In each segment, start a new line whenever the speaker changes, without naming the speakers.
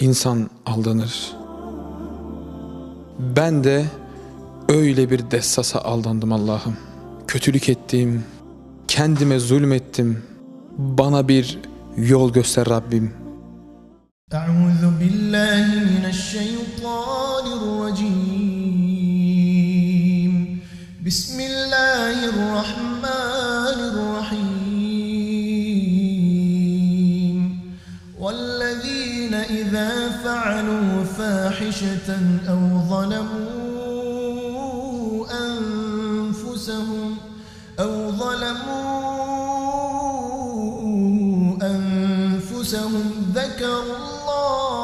insan aldanır. Ben de öyle bir dessasa aldandım Allah'ım. Kötülük ettim, kendime zulmettim. Bana bir yol göster Rabbim.
Euzu billahi mineşşeytanirracim. Bismillahirrahmanirrahim. والذين إذا فعلوا فاحشة أو ظلموا أنفسهم أو ظلموا أنفسهم ذكروا الله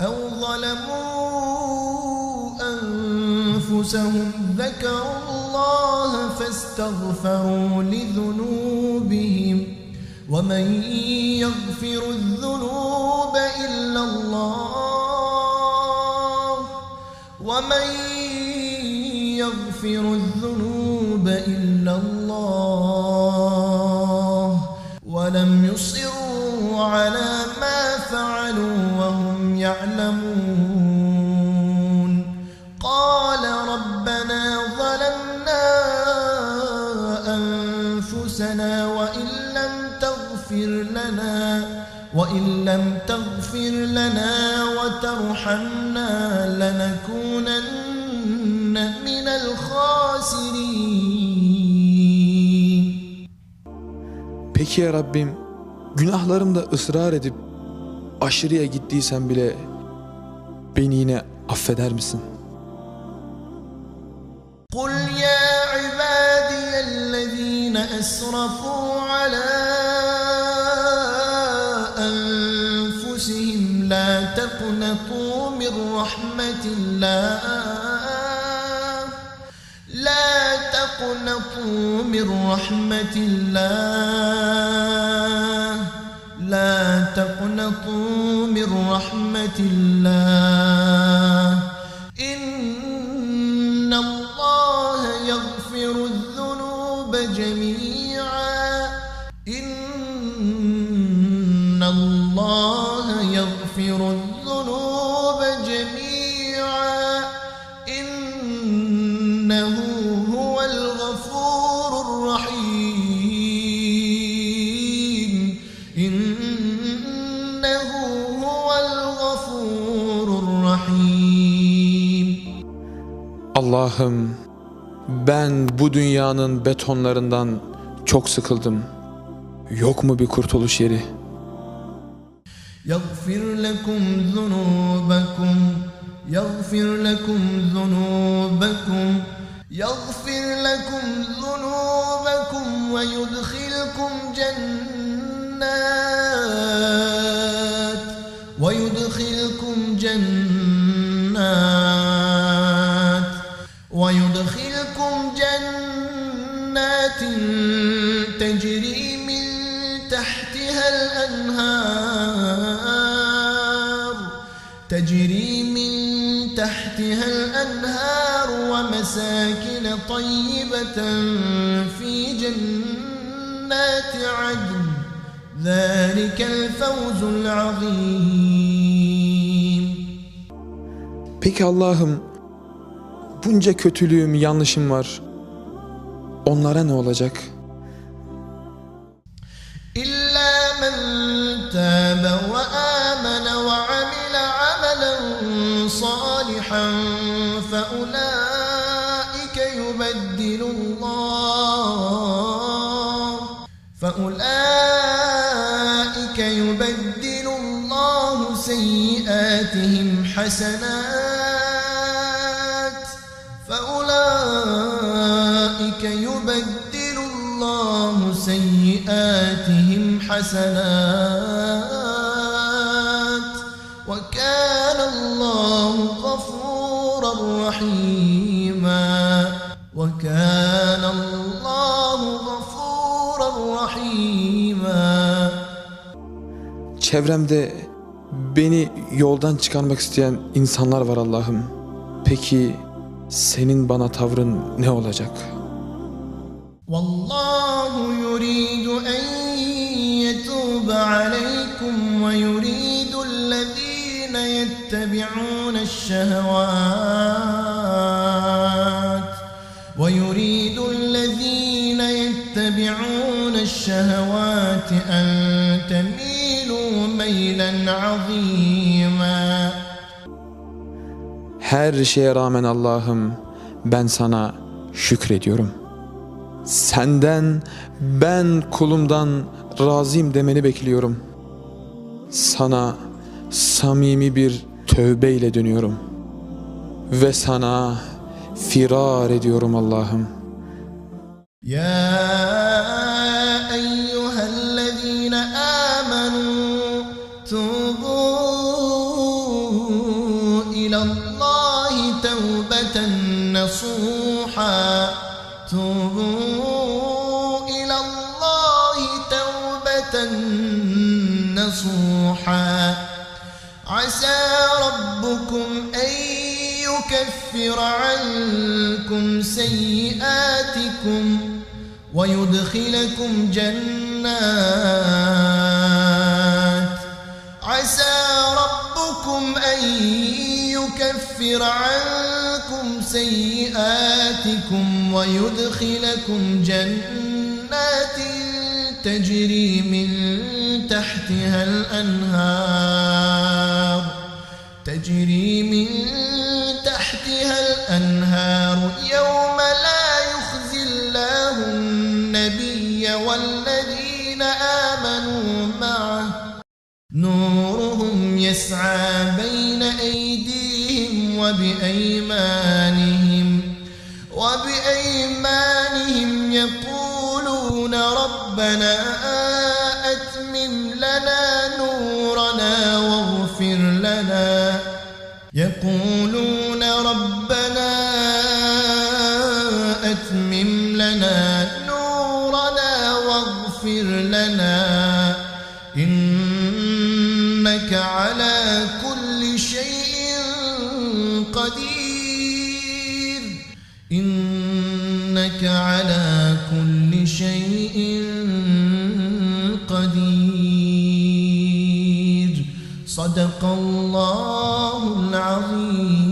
أو ظلموا أنفسهم ذكروا الله فاستغفروا لذنوبهم ومن يغفر الذنوب إلا الله ومن يغفر الذنوب إلا الله ولم يصروا على تغفر لنا وإن لم تغفر لنا وترحمنا لنكونن من الخاسرين
Peki ya Rabbim, günahlarımda ısrar edip aşırıya gittiysem bile beni yine affeder misin?
قل يا عبادي الذين أسرفوا على لا تقنطوا من رحمة الله. لا تقنطوا من رحمة الله. لا تقنطوا من رحمة الله. إن الله يغفر الذنوب جميعا. إن الله يغفر الذنوب جميعا إنه هو الغفور الرحيم إنه هو الغفور الرحيم
Allah'ım ben bu dünyanın betonlarından çok sıkıldım. Yok mu bir kurtuluş yeri?
يغفر لكم ذنوبكم يغفر لكم ذنوبكم يغفر لكم ذنوبكم ويدخلكم جنات ويدخلكم جنات ويدخلكم جنات تجري طيبة في جنات عدن ذلك الفوز العظيم
Peki Allah'ım bunca kötülüğüm, yanlışım var. Onlara ne olacak?
إلا من تاب وآمن وعمل عملا صالحا فأولئك يبدل الله. فأولئك يبدل الله سيئاتهم حسنات. فأولئك يبدل الله سيئاتهم حسنات. وكان الله غفورا رحيما. وكان الله غفورا رحيما
Çevremde beni yoldan çıkarmak isteyen insanlar var Allah'ım. Peki senin bana tavrın ne olacak?
والله يريد أن يتوب ليتوب عليكم ويريد الذين يتبعون الشهوات الشهوات أن تميلوا ميلا عظيما
Her şeye rağmen Allah'ım ben sana şükrediyorum. Senden ben kulumdan razıyım demeni bekliyorum. Sana samimi bir tövbeyle dönüyorum. Ve sana firar ediyorum Allah'ım.
يا الله توبة نصوحا. توبوا إلى الله توبة نصوحا. عسى ربكم أن يكفر عنكم سيئاتكم ويدخلكم جنات. عسى ربكم أن يكفر عنكم سيئاتكم ويدخلكم جنات تجري من تحتها الأنهار تجري من تحتها الأنهار يوم لا يخزي الله النبي والذين آمنوا معه نورهم يسعى بين أيديهم وبأيمانهم وبأيمانهم يقولون ربنا أتمم لنا نورنا واغفر لنا. يقولون ربنا أتمم لنا نورنا واغفر لنا. إنك على كل شيء قدير. إنك على كل شيء قدير. صدق الله العظيم.